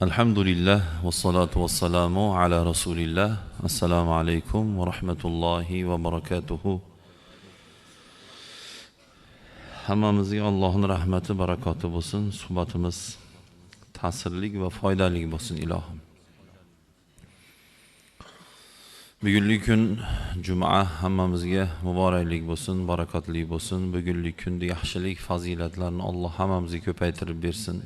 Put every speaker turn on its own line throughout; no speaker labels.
alhamdulillah vassalotu vassalamu ala rasulillah. Assalomu alaykum va rahmatullohi va barakatuhu. Hammamizga allohni rahmati barakoti bo'lsin. Suhbatimiz ta'sirli va foydali bo'lsin ilohim. Bugungi kun juma hammamizga muboraklik bo'lsin barakotli bo'lsin. Bugungi kunda yaxshilik fazilatlarni alloh hammamizga ko'paytirib bersin.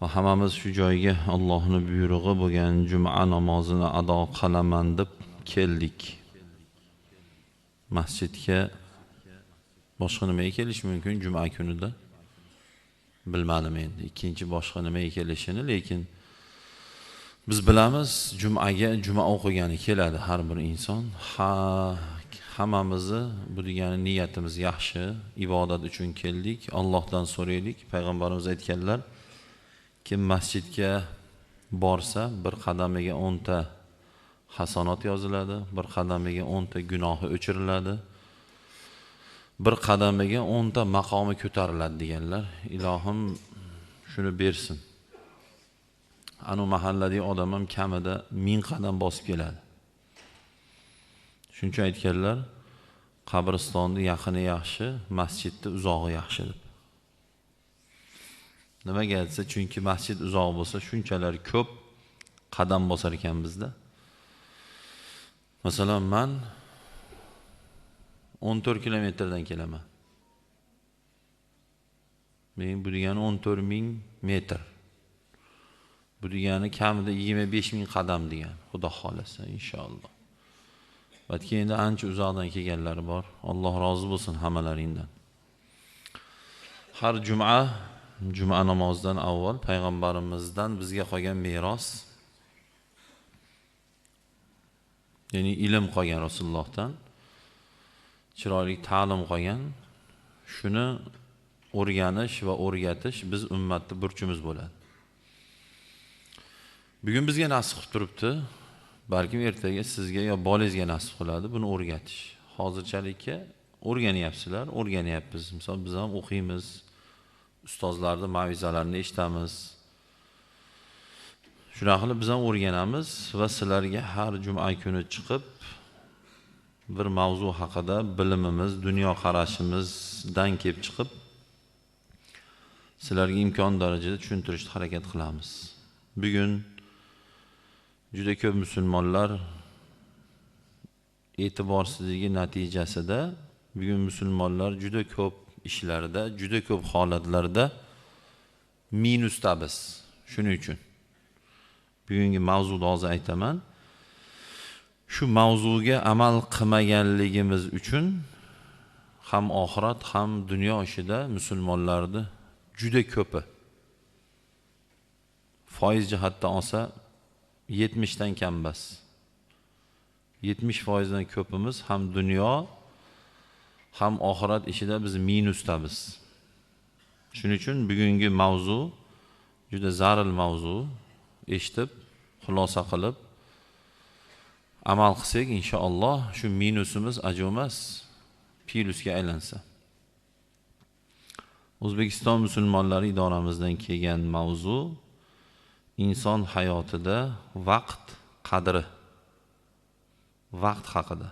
Va hammamiz shu joyga allohni buyrug'i bo'lgan juma namozini ado qilaman deb keldik. Masjidga boshqa nimaga kelish mumkin juma kunida? Bilmadim endi. Ikkinchi boshqa nimaga kelishini lekin biz bilamiz jumaga juma o'qigani keladi har bir inson. Ha hammamizni bu degani niyatimiz yaxshi ibodat uchun keldik. Allohdan so'raylik. Payg'ambarimiz aytganlar kim masjidga borsa bir qadamiga o'nta hasanot yoziladi bir qadamiga o'nta gunohi o'chiriladi bir qadamiga o'nta maqomi ko'tariladi deganlar ilohim shuni bersin. Anu mahalladagi odam ham kamida ming qadam bosib keladi. Shuning uchun aytganlar qabristonni yaqini yaxshi masjidni uzog'i yaxshi deb. Nimaga desa chunki masjid uzoq bo'lsa shunchalar ko'p qadam bosar ekanmizda masalan man o'n to'rt kilometrdan kelaman. Men bu degani o'n to'rt ming metr. Bu degani kamida yigirma besh ming qadam degani. Xudo xohlasa inshaalloh. Balki endi ancha uzoqdan kelganlari bor. Alloh rozi bo'lsin hammalaringdan. Har juma juma namozidan avval payg'ambarimizdan bizga qolgan meros ya'ni ilm qolgan rasulullohdan chiroyli ta'lim qolgan. Shuni o'rganish va o'rgatish biz ummatni burchimiz bo'ladi. Bugun bizga nasib qilib turibdi. Balkim ertaga sizga yo bolangizga nasib qiladi buni o'rgatish. Hozirchalikka o'rganyapsizlar o'rganyapmiz. Misol biz ham o'qiymiz. Ustozlarni mavizalarini eshitamiz. Shunaqa qilib biz ham o'rganamiz va sizlarga har juma kuni chiqib bir mavzu haqida bilimimiz dunyoqarashimizdan kelib chiqib sizlarga imkon darajada tushuntirishga harakat qilamiz. Bugun juda ko'p musulmonlar e'tiborsizligi natijasida bugun musulmonlar juda ko'p ishlarda juda ko'p holatlarda minusdamiz shuning uchun bugungi mavzuni hozir aytaman. Shu mavzuga amal qilmaganligimiz uchun ham oxirat ham dunyo ishida musulmonlarni juda ko'pi foiz jihatdan olsa yetmishdan kam emas. Yetmish foizdan ko'pimiz ham dunyo ham oxirat ishida biz minusdamiz shuning uchun bugungi mavzu juda zaril mavzu. Eshitib xulosa qilib amal qilsak inshaalloh shu minusimiz ajo'mas plyusga aylansa. O'zbekiston musulmonlari idoramizdan kelgan mavzu inson hayotida vaqt qadri. Vaqt haqida.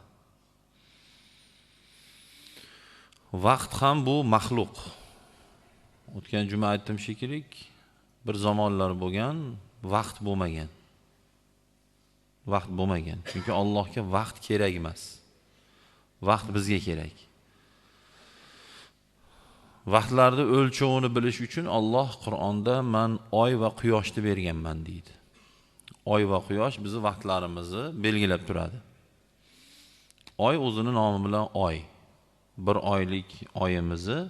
Vaqt ham bu maxluq o'tgan juma aytdim shekilli bir zamonlar bo'lgan vaqt bo'lmagan vaqt bo'lmagan chunki allohga vaqt kerak emas vaqt bizga kerak vaqtlarni o'lchovini bilish uchun Alloh Qur'onda man oy va quyoshni berganman deydi. Oy va quyosh bizni vaqtlarimizni belgilab turadi. Oy o'zini nomi bilan oy. Bir oylik oyimizni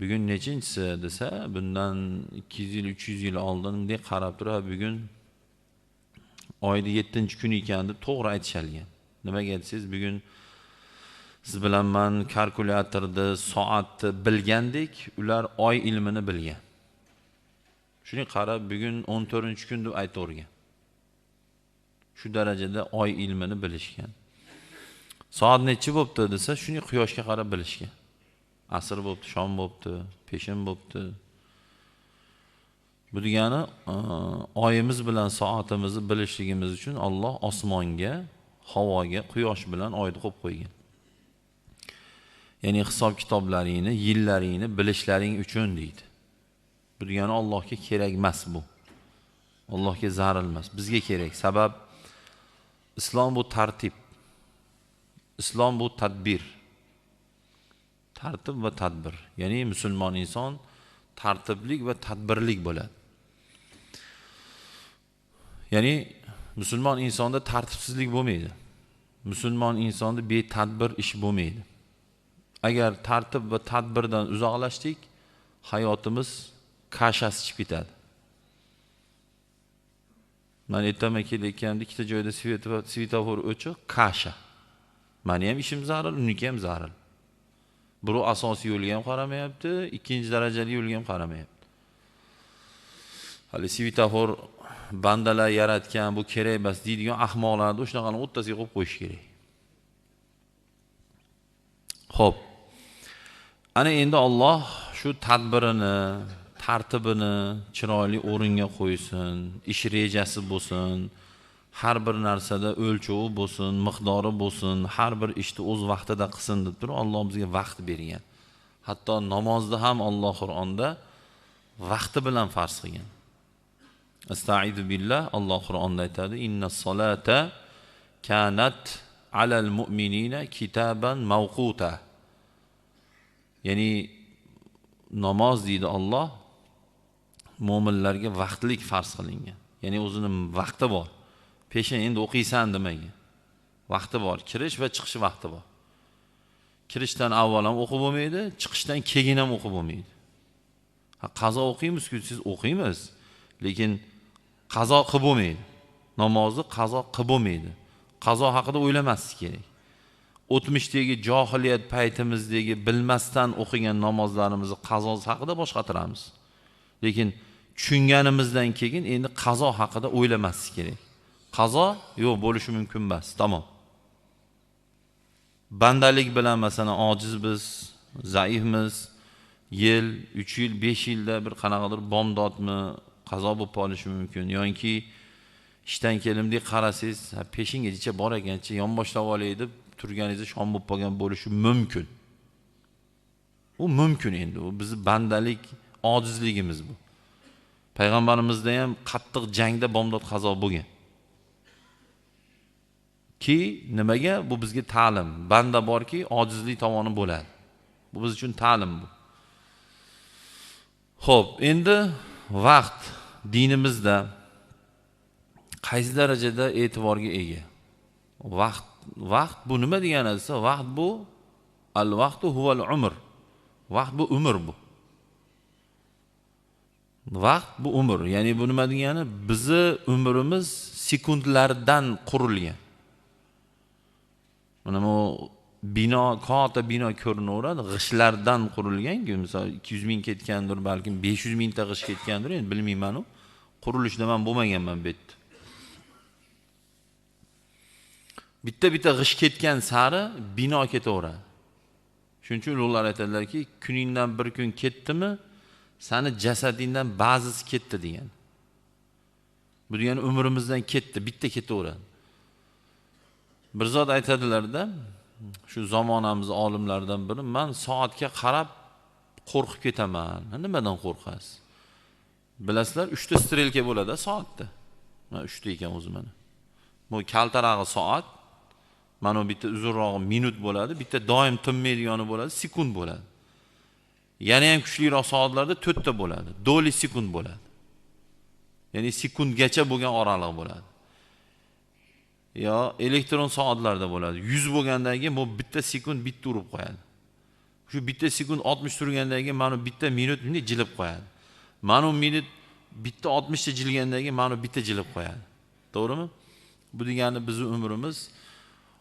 bugun nechinchisi desa, bundan 200 yil, 300 yil oldin bunday qarab turib, bugun oyni 7-kuni ekan deb to'g'ri aytishalgan. Nimaga desangiz, bugun siz bilan man kalkulyatorni soatni bilgandek ular oy ilmini bilgan. Shuning qarab bugun o'n to'rtinchi kun deb aytavergan. Shu darajada oy ilmini bilishgan. Soat nechi bo'libdi desa shuni quyoshga qarab bilishgan asr bo'libdi shom bo'libdi peshin bo'libdi bu degani e, oyimiz bilan soatimizni bilishligimiz uchun Alloh osmonga havoga quyosh bilan oyni qo'yib qo'ygan. Ya'ni hisob kitoblaringni yillaringni bilishlaring uchun deydi. Bu degani allohga kerak emas bu. Allohga zarar emas bizga kerak. Sabab islom bu tartib. Islom bu tadbir. Tartib va tadbir. Ya'ni musulmon inson tartiblik va tadbirlik bo'ladi. Ya'ni musulmon insonda tartibsizlik bo'lmaydi. Musulmon insonda betadbir ish bo'lmaydi. Agar tartib va tadbirdan uzoqlashdik hayotimiz kashasi chiqib ketadi. Man ertaman kelayotganimda ikkita joyda svetofor o'chiq kasha. Mani ham ishim zaril uniki ham zaril birov asosiy yo'lga ham qaramayapti ikkinchi darajali yo'lga ham qaramayapti. Hali svetofor bandalar yaratgan bu kerak emas deydigan ahmoqlarni o'shanaqani o'rtasiga qo'yib qo'yish kerak. Ho'p ana endi olloh shu tadbirini tartibini chiroyli o'ringa qo'ysin ish rejasi bo'lsin har bir narsada o'lchovi bo'lsin miqdori bo'lsin har bir ishni o'z vaqtida qilsin deb turib Alloh bizga vaqt bergan. Hatto namozni ham Alloh Qur'onda vaqti bilan farz qilgan. Astaidu billah Alloh Qur'onda aytadi inna solata kanat alal mu'minina kitaban mawquta. Ya'ni namoz deydi Alloh mo'minlarga vaqtlik farz qilingan. Ya'ni o'zini vaqti bor. Peshin endi o'qiysan demagan vaqti bor kirish va chiqish vaqti bor. Kirishdan avval ham o'qib bo'lmaydi chiqishdan keyin ham o'qib bo'lmaydi. Qazo o'qiymizku siz o'qiymiz. Lekin qazo qilib bo'lmaydi. Namozni qazo qilib bo'lmaydi. Qazo haqida o'ylamaslik kerak. O'tmishdagi johiliyat paytimizdagi bilmasdan o'qigan namozlarimizni qazosi haqida bosh qotiramiz lekin tushunganimizdan keyin endi qazo haqida o'ylamaslik kerak. Qazo? Yo'q bo'lishi mumkin emas. Tamom. Bandalik bilan masalan ojizmiz zaifmiz yil uch yil besh yilda bir qanaqadir bomdodmi qazo bo'lib qolishi mumkin. Yoki ishdan kelimdek qarasangiz peshingacha bor ekanchi yonboshlab olay deb turganingizda shom bo'lib qolgan bo'lishi mumkin. U mumkin endi u bizni bandalik ojizligimiz bu. Payg'ambarimizda ham qattiq jangda bomdod qazo bo'lgan. Ki nimaga? Bu bizga ta'lim. Banda borki ojizlik tomoni bo'ladi. Bu biz uchun ta'lim bu. Ho'p endi vaqt dinimizda qaysi darajada e'tiborga ega? Vaqt vaqt bu nima degani desa vaqt bu al vaqtu huval umr. Vaqt bu umr bu. Vaqt bu umr. Ya'ni bu nima degani? Bizni umrimiz sekundlardan qurilgan. Mana bu bino katta bino ko'rinaveradi. G'ishtlardan qurilganku misol ikki yuz ming ketgandir balkim besh yuz mingta g'isht ketgandir endi bilmaymanu. Qurilishda man bo'lmaganman bu yerda. Bitta bitta g'isht ketgan sari bino ketaveradi. Shuning uchun ulug'lar aytadilarki kuningdan bir kun ketdimi sani jasadingdan ba'zisi ketdi degan. Bu degani umrimizdan ketdi bitta ketaveradi. Bir zot aytadilarda shu zamonamiz olimlaridan biri man soatga qarab qo'rqib ketaman. Nimadan qo'rqasiz? Bilasizlar uchta strelka bo'ladi soatda. Uchta ekan o'zi mana. Bu kaltarog'i soat mana bu bitta uzunrog'i minut bo'ladi bitta doim tinmaydigani bo'ladi sekund bo'ladi. Yana ham kuchliroq soatlarda to'rtta bo'ladi doli sekund bo'ladi. Ya'ni sekundgacha bo'lgan oraliq bo'ladi. Yo elektron soatlarda bo'ladi. Yuz bo'lgandan keyin bu bitta sekund bitta urib qo'yadi. Shu bitta sekund oltmish turgandan keyin mana bitta minut bunday jilib qo'yadi. Mana minut bitta oltmishta jilgandan keyin mana bitta jilib qo'yadi. To'g'rimi? Bu degani bizni umrimiz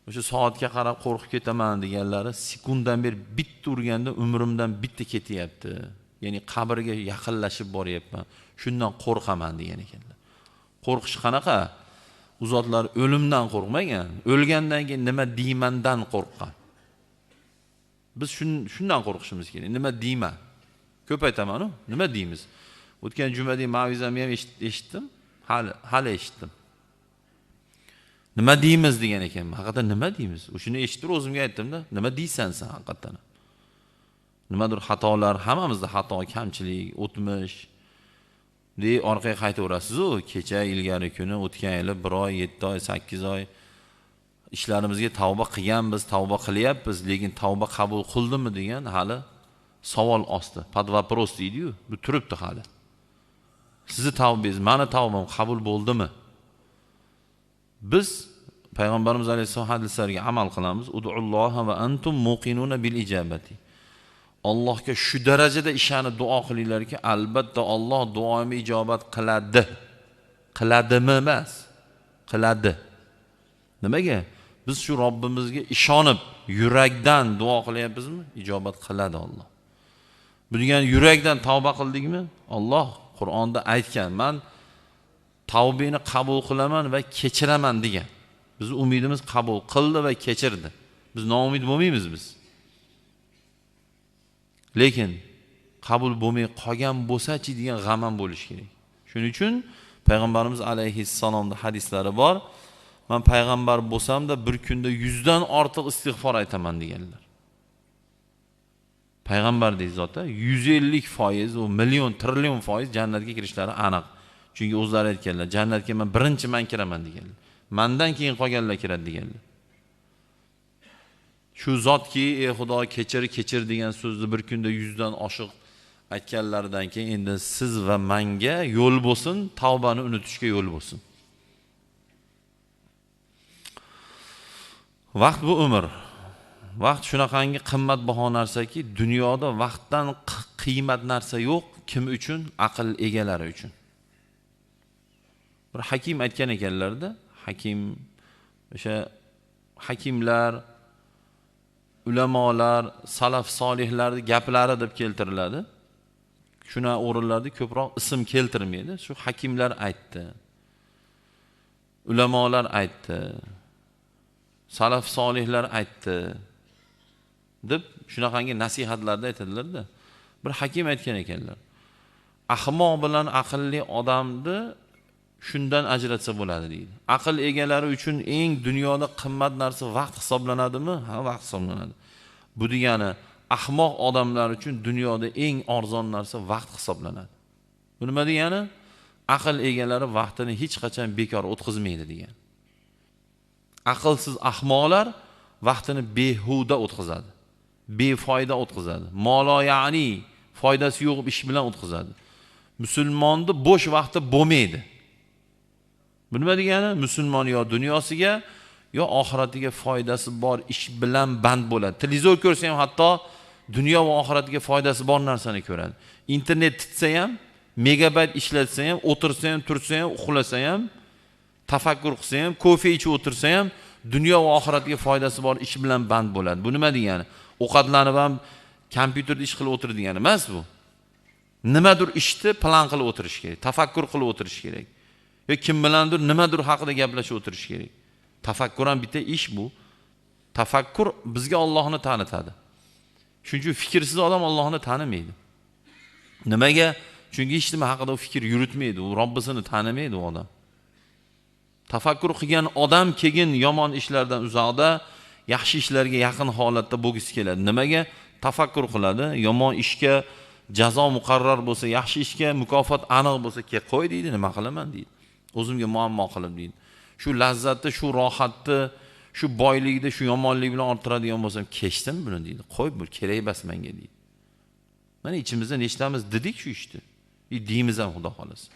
o'sha soatga qarab qo'rqib ketaman deganlari sekunddan beri bitta urganda umrimdan bitta ketyapti. Ya'ni qabrga yaqinlashib boryapman. Shundan qo'rqaman degan ekanlar. Qo'rqish qanaqa? U zotlar o'limdan qo'rqmagan. O'lgandan keyin nima deymandan qo'rqqan. Biz shundan qo'rqishimiz kerak. Nima deyman? Ko'p aytamanu nima deymiz? O'tgan jumadagi mavizamni ham eshitdim hali hali eshitdim. Nima deymiz degan ekanman haqiqatdan nima deymiz? O'shani eshitib o'zimga aytdimda nima deysan san haqiqatdan nimadir xatolar hammamizda xato kamchilik o'tmish deb orqaga qaytaverasizu kecha ilgari kuni o'tgan yili bir oy yetti oy sakkiz oy ishlarimizga tavba qilganmiz tavba qilyapmiz lekin tavba qabul qildimi degan hali savol osti под вопрос deydiyu bu turibdi hali. Sizni tavbangiz mani tavbam qabul bo'ldimi? Biz payg'ambarimiz alayhissalom hadislariga amal qilamiz. Udulloha va antum muqinuna bil ijobati allohga shu darajada ishonib duo qilinglarki albatta olloh duoimni ijobat qiladi. Qiladimi emas? Qiladi. Nimaga? Biz shu robbimizga ishonib yurakdan duo qilyapmizmi? Ijobat qiladi olloh bu degani yurakdan tavba qildikmi olloh qur'onda aytgan man tavbani qabul qilaman va kechiraman degan. Bizni umidimiz qabul qildi va kechirdi. Biz noumid bo'lmaymiz biz? Lekin qabul bo'lmay qolgan bo'lsachi degan g'am ham bo'lishi kerak. Shuning uchun payg'ambarimiz alayhissalomni hadislari bor. Man payg'ambar bo'lsamda bir kunda yuzdan ortiq istig'for aytaman deganlar. Payg'ambardek zotda yuz ellik foiz u million trillion foiz jannatga kirishlari aniq. Chunki o'zlari aytganlar jannatga man birinchi man kiraman deganlar. Mandan keyin qolganlar kiradi deganlar. Shu zotki ey xudo kechir kechir degan so'zni bir kunda yuzdan oshiq aytganlaridan keyin endi siz va manga yo'l bo'lsin tavbani unutishga yo'l bo'lsin. Vaqt bu umr. Vaqt shunaqangi qimmatbaho narsaki dunyoda vaqtdan qiymat narsa yo'q kim uchun? Aql egalari uchun. Bir hakim aytgan ekanlarda hakim o'sha hakimlar ulamolar salaf solihlarni gaplari deb keltiriladi. Shunaqa o'rinlarda ko'proq ism keltirmaydi. Shu hakimlar aytdi. Ulamolar aytdi. Salaf solihlar aytdi. Deb shunaqangi nasihatlarda aytadilarda. Bir hakim aytgan ekanlar ahmoq bilan aqlli odamni shundan ajratsa bo'ladi deydi. Aql egalari uchun eng dunyoda qimmat narsa vaqt hisoblanadimi? Ha vaqt hisoblanadi. Bu degani ahmoq odamlar uchun dunyoda eng arzon narsa vaqt hisoblanadi. Bu nima degani? Aql egalari vaqtini hech qachon bekor o'tkazmaydi degan aqlsiz ahmoqlar vaqtini behuda o'tkazadi befoyda o'tkazadi. Molo ya'ni foydasi yo'q ish bilan o'tkazadi. Musulmonni bo'sh vaqti bo'lmaydi. Bu nima degani musulmon yo dunyosiga yo oxiratiga foydasi bor ish bilan band bo'ladi. Televizor ko'rsa ham hatto dunyo va oxiratiga foydasi bor narsani ko'radi. Internet titsa ham megabayt ishlatsa ham o'tirsa ham tursa ham uxlasa ham tafakkur qilsa ham kofe ichib o'tirsa ham dunyo va oxiratga foydasi bor ish bilan band bo'ladi. Bu nima degani? Ovqatlanib ham kompyuterda ish qilib o'tir degani emas bu. Nimadir ishni plan qilib o'tirish kerak tafakkur qilib o'tirish kerak. Yo kim bilandir nimadir haqida gaplashib o'tirish kerak? Tafakkur ham bitta ish bu. Tafakkur bizga Allohni tanitadi. Shuning uchun fikrsiz odam Allohni tanimaydi. Nimaga? Chunki hech nima haqida fikr yuritmaydi u robbisini tanimaydi u odam. Tafakkur qilgan odam keyin yomon ishlardan uzoqda yaxshi ishlarga yaqin holatda bo'lgisi keladi. Nimaga? Tafakkur qiladi. Yomon ishga jazo muqarrar bo'lsa yaxshi ishga mukofot aniq bo'lsa kel qo'y deydi nima qilaman? deydi. O'zimga muammo qilib deydi. Shu lazzatni shu rohatni shu boylikni shu yomonlik bilan orttiradigan bo'lsam kechdim buni deydi. Qo'y bu kerak emas menga deydi. Mana ichimizda nechtamiz dedik shu ishni. Deymizam xudo xohlasa.